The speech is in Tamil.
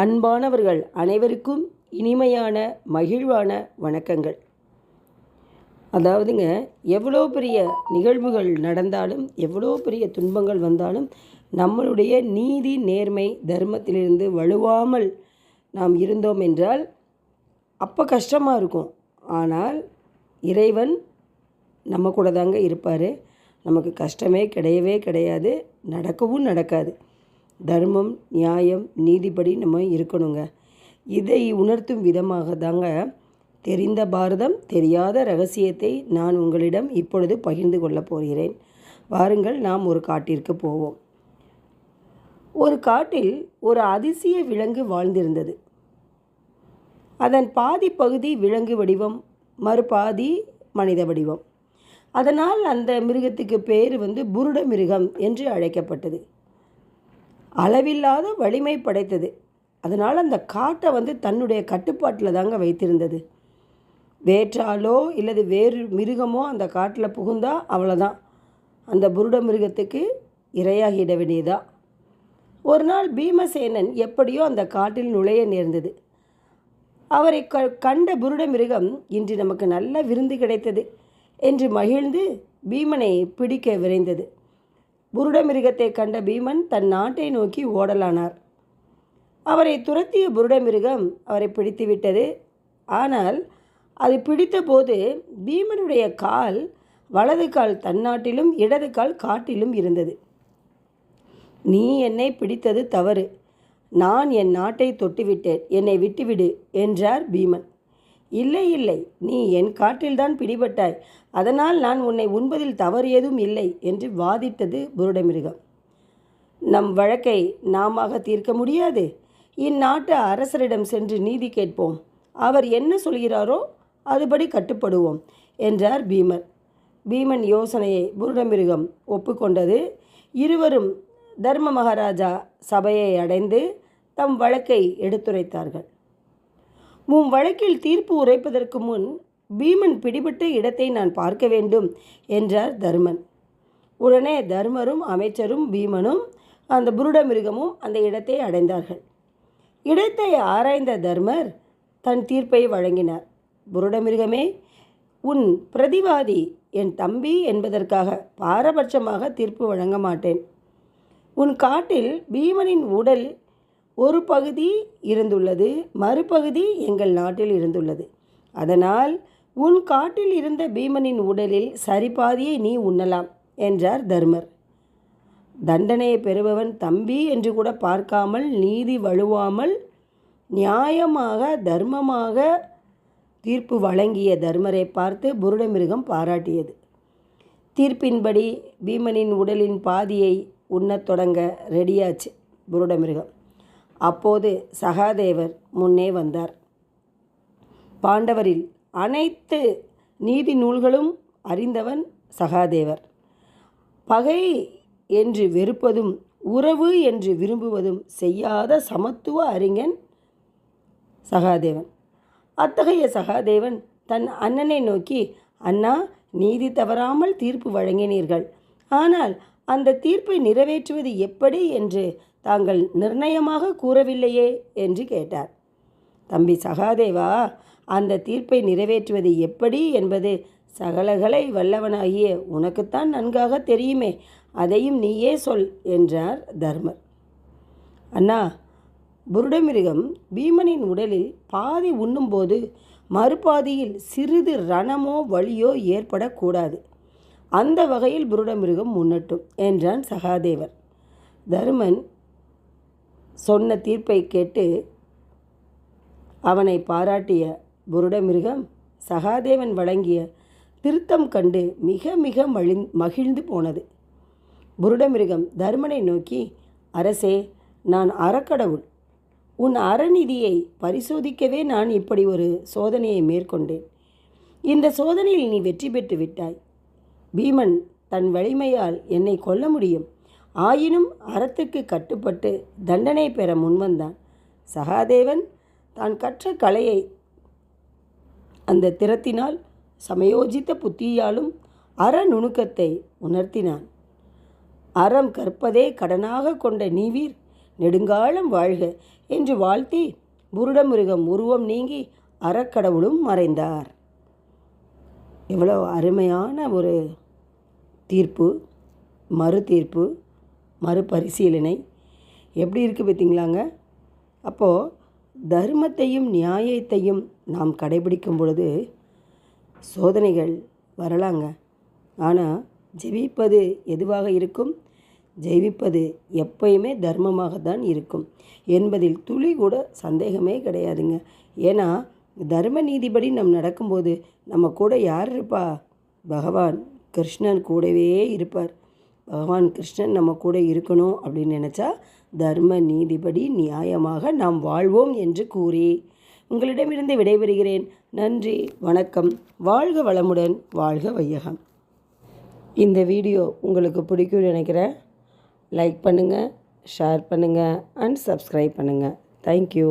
அன்பானவர்கள் அனைவருக்கும் இனிமையான மகிழ்வான வணக்கங்கள். அதாவதுங்க எவ்வளோ பெரிய நிகழ்வுகள் நடந்தாலும் எவ்வளோ பெரிய துன்பங்கள் வந்தாலும் நம்மளுடைய நீதி நேர்மை தர்மத்திலிருந்து வலுவாமல் நாம் இருந்தோம் என்றால் அப்போ கஷ்டமாக இருக்கும். ஆனால் இறைவன் நம்ம கூட தாங்க இருப்பார். நமக்கு கஷ்டமே கிடையவே கிடையாது நடக்கவும் நடக்காது. தர்மம் நியாயம் நீதிப்படி நம்ம இருக்கணுங்க. இதை உணர்த்தும் விதமாக தாங்க தெரிந்த பாரதம் தெரியாத ரகசியத்தை நான் உங்களிடம் இப்பொழுது பகிர்ந்து கொள்ளப் போகிறேன். வாருங்கள் நாம் ஒரு காட்டிற்கு போவோம். ஒரு காட்டில் ஒரு அதிசய விலங்கு வாழ்ந்திருந்தது. அதன் பாதி பகுதி விலங்கு வடிவம் மறுபாதி மனித வடிவம். அதனால் அந்த மிருகத்துக்கு பேர் வந்து புருட மிருகம் என்று அழைக்கப்பட்டது. அளவில்லாத வலிமை படைத்தது. அதனால் அந்த காட்டை வந்து தன்னுடைய கட்டுப்பாட்டில் தாங்க வைத்திருந்தது. வேற்றாலோ இல்லது வேறு மிருகமோ அந்த காட்டில் புகுந்தா அவ்வளோதான். அந்த புருட மிருகத்துக்கு இரையாகிட வேண்டியதா? ஒரு நாள் பீமசேனன் எப்படியோ அந்த காட்டில் நுழைய நேர்ந்தது. அவரை க கண்ட புருட மிருகம் இன்று நமக்கு நல்ல விருந்து கிடைத்தது என்று மகிழ்ந்து பீமனை பிடிக்க விரைந்தது. புருட மிருகத்தை கண்ட பீமன் தன் நாட்டை நோக்கி ஓடலானார். அவரை துரத்திய புருட மிருகம் அவரை பிடித்துவிட்டது. ஆனால் அது பிடித்தபோது பீமனுடைய கால் வலது கால் தன்னாட்டிலும் இடது கால் காட்டிலும் இருந்தது. நீ என்னை பிடித்தது தவறு. நான் என் நாட்டை தொட்டுவிட்டேன். என்னை விட்டுவிடு என்றார் பீமன். இல்லை இல்லை. நீ என் காட்டில்தான் பிடிபட்டாய். அதனால் நான் உன்னை உண்பதில் தவறு ஏதும் இல்லை என்று வாதிட்டது புருடமிருகம் நம் வழக்கை நாம தீர்க்க முடியாது. இந்நாட்டு அரசரிடம் சென்று நீதி கேட்போம். அவர் என்ன சொல்கிறாரோ அதுபடி கட்டுப்படுவோம் என்றார் பீமர். பீமன் யோசனையை புருடமிருகம் ஒப்புக்கொண்டது. இருவரும் தர்ம மகாராஜா சபையை அடைந்து தம் வழக்கை எடுத்துரைத்தார்கள். உம் வழக்கில் தீர்ப்பு உரைப்பதற்கு முன் பீமன் பிடிபட்ட இடத்தை நான் பார்க்க வேண்டும் என்றார் தர்மன். உடனே தர்மரும் அமைச்சரும் பீமனும் அந்த புருட மிருகமும் அந்த இடத்தை அடைந்தார்கள். இடத்தை ஆராய்ந்த தர்மர் தன் தீர்ப்பை வழங்கினார். புருடமிருகமே உன் பிரதிவாதி என் தம்பி என்பதற்காக பாரபட்சமாக தீர்ப்பு வழங்க மாட்டேன். உன் காட்டில் பீமனின் உடல் ஒரு பகுதி இருந்துள்ளது மறுபகுதி எங்கள் நாட்டில் இருந்துள்ளது. அதனால் உன் காட்டில் இருந்த பீமனின் உடலில் சரிபாதியை நீ உண்ணலாம் என்றார் தர்மர். தண்டனையை பெறுபவன் தம்பி என்று கூட பார்க்காமல் நீதி வழுவாமல் நியாயமாக தர்மமாக தீர்ப்பு வழங்கிய தர்மரை பார்த்து புருடமிருகம் பாராட்டியது. தீர்ப்பின்படி பீமனின் உடலின் பாதியை உண்ணத் தொடங்க ரெடியாச்சு புருடமிருகம். அப்போது சகாதேவர் முன்னே வந்தார். பாண்டவரில் அனைத்து நீதி நூல்களும் அறிந்தவன் சகாதேவர். பகை என்று வெறுப்பதும் உறவு என்று விரும்புவதும் செய்யாத சமத்துவ அறிஞன் சகாதேவன். அத்தகைய சகாதேவன் தன் அண்ணனை நோக்கி அண்ணா நீதி தவறாமல் தீர்ப்பு வழங்கினீர்கள். ஆனால் அந்த தீர்ப்பை நிறைவேற்றுவது எப்படி என்று தாங்கள் நிர்ணயமாக கூறவில்லையே என்று கேட்டார். தம்பி சகாதேவா அந்த தீர்ப்பை நிறைவேற்றுவது எப்படி என்பது சகலகளை வல்லவனாகிய உனக்குத்தான் நன்காக தெரியுமே அதையும் நீயே சொல் என்றார் தர்மர். அண்ணா புருடமிருகம் பீமனின் உடலில் பாதி உண்ணும்போது மறுபாதியில் சிறிது ரணமோ வலியோ ஏற்படக்கூடாது. அந்த வகையில் புருடமிருகம் முன்னட்டும் என்றான் சகாதேவர். தருமன் சொன்ன தீர்ப்பை கேட்டு அவனை பாராட்டிய புருடமிருகம் சகாதேவன் வழங்கிய திருத்தம் கண்டு மிக மிக மழிந் மகிழ்ந்து போனது. புருடமிருகம் தர்மனை நோக்கி அரசே நான் அறக்கடவுள். உன் அறநிதியை பரிசோதிக்கவே நான் இப்படி ஒரு சோதனையை மேற்கொண்டேன். இந்த சோதனையில் நீ வெற்றி பெற்று விட்டாய். பீமன் தன் வலிமையால் என்னை கொல்ல முடியும். ஆயினும் அறத்துக்கு கட்டுப்பட்டு தண்டனை பெற முன்வந்தான் சகாதேவன் தான் கற்ற கலையை அந்த திறத்தினால் சமயோஜித்த புத்தியாலும் அற நுணுக்கத்தை உணர்த்தினான். அறம் கற்பதே கடனாக கொண்ட நீவீர் நெடுங்காலம் வாழ்க என்று வாழ்த்தி புருடமிருகம் உருவம் நீங்கி அறக்கடவுளும் மறைந்தார். எவ்வளோ அருமையான ஒரு தீர்ப்பு மறு தீர்ப்பு மறுபரிசீலனை எப்படி இருக்குது பார்த்தீங்களாங்க? அப்போது தர்மத்தையும் நியாயத்தையும் நாம் கடைபிடிக்கும் பொழுது சோதனைகள் வரலாங்க. ஆனால் ஜெபிப்பது எதுவாக இருக்கும்? ஜெயிப்பது எப்பயுமே தர்மமாக தான் இருக்கும். என்பதில் துளி கூட சந்தேகமே கிடையாதுங்க. ஏன்னா தர்ம நீதிபடி நம் நடக்கும்போது நம்ம கூட யார் இருப்பா? பகவான் கிருஷ்ணன் கூடவே இருப்பார். பகவான் கிருஷ்ணன் நம்ம கூட இருக்கணும் அப்படின்னு நினச்சா தர்ம நீதிபடி நியாயமாக நாம் வாழ்வோம் என்று கூறி உங்களிடமிருந்து விடைபெறுகிறேன். நன்றி வணக்கம். வாழ்க வளமுடன் வாழ்க வையகம். இந்த வீடியோ உங்களுக்கு பிடிக்கும்னு நினைக்கிறேன். லைக் பண்ணுங்கள் ஷேர் பண்ணுங்கள் அண்ட் சப்ஸ்கிரைப் பண்ணுங்கள் தேங்க்யூ